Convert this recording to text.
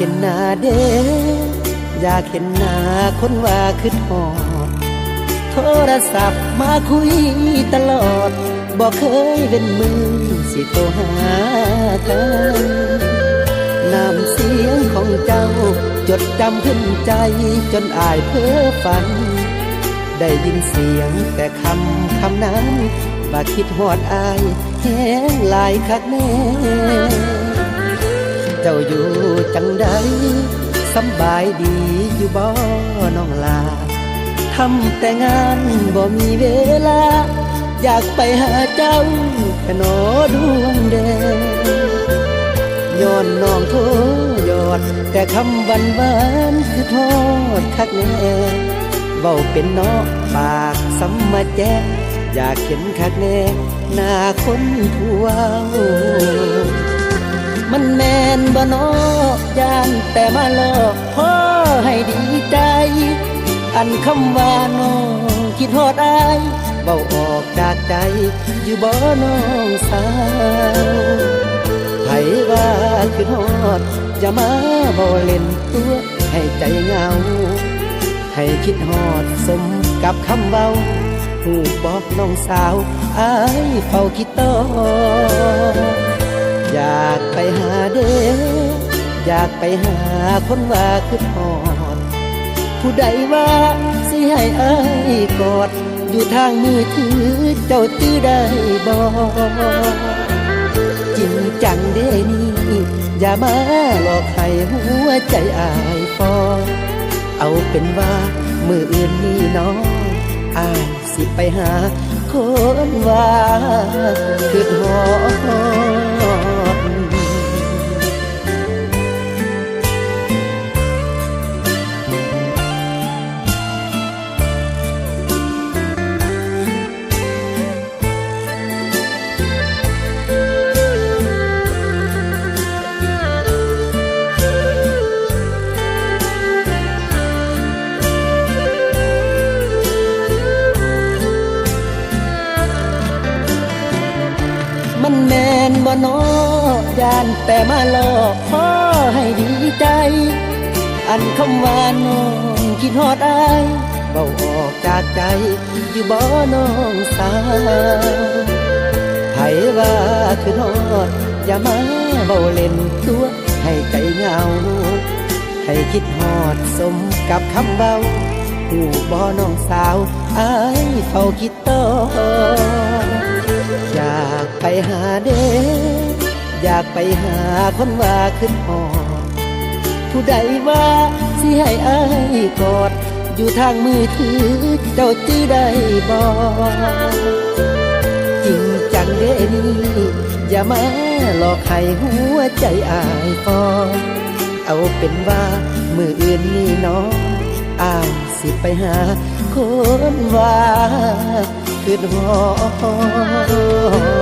เห็นหน้าเด้อยากเห็นหน้าคนว่าคือทอด โทรศัพท์มาคุยตลอด บอกเคยเป็นมือสิโทรหากันน้ำเสียงของเจ้า จดจำขึ้นใจจนอายเพ้อฝัน ได้ยินเสียงแต่คำคำนั้นบ่คิดหอดอายแห้งหลายคักแน่ เจ้าอยู่จังใดสำบายดีอยู่บ่น้องลาทำแต่งานบ่มีเวลา อยากไปหาเจ้าแค่นอดวงแดงย้อนน้องโทยอด แต่คำบันบานคือทอดคักแน่เว้าเป็นเนอปากสำมาแจ้อยากเห็นคักแน่หน้าคนทั่ว มันแมนบ่นอยานแต่มาหลอกพ่อให้ดีใจ อันคำว่าน้องคิดฮอดอายเบาออกจากใจ อยู่บ่น้องสาวไผว่าคือฮอดอย่ามาบ่เล่นตัวให้ใจเหงา ให้คิดฮอดสมกับคำเบาหูบอกน้องสาวอายเฝ้าคิดต่อ อยากไปหาเด้ออยากไปหาคนว่าคือพอด ผู้ใดว่าสิให้อายกอด อยู่ทางมือถือเจ้าตื้อได้บ่จริงจังเด้นี่อย่ามาหลอกให้หัวใจอายฟอเอาเป็นว่ามืออื่นนี่น้องอายสิไปหาคนว่าคือ นบ่นอยานแต่มาหลอกพ่อให้ดีใจ อันคำว่าน้องคิดฮอดอายเบาออกจากใจอยู่บ่น้องสาวไผว่าคือฮอด อย่ามาเบาเล่นตัวให้ใจเหงา ให้คิดฮอดสมกับคำเบาหูบ่น้องสาวอายเฝ้าคิดต่อากไปหาเด้อยากไปหาคนว่าขึ้นหอผู้ใดว่าสิให้อายกอด อยู่ทางมือถือเจ้าจื้อได้บ่จริงจังเด้นี่อย่ามาหลอกให้หัวใจอายฟอเอาเป็นว่ามืออื่นนี่น้องอายสิไปหาคนว่าคือหอ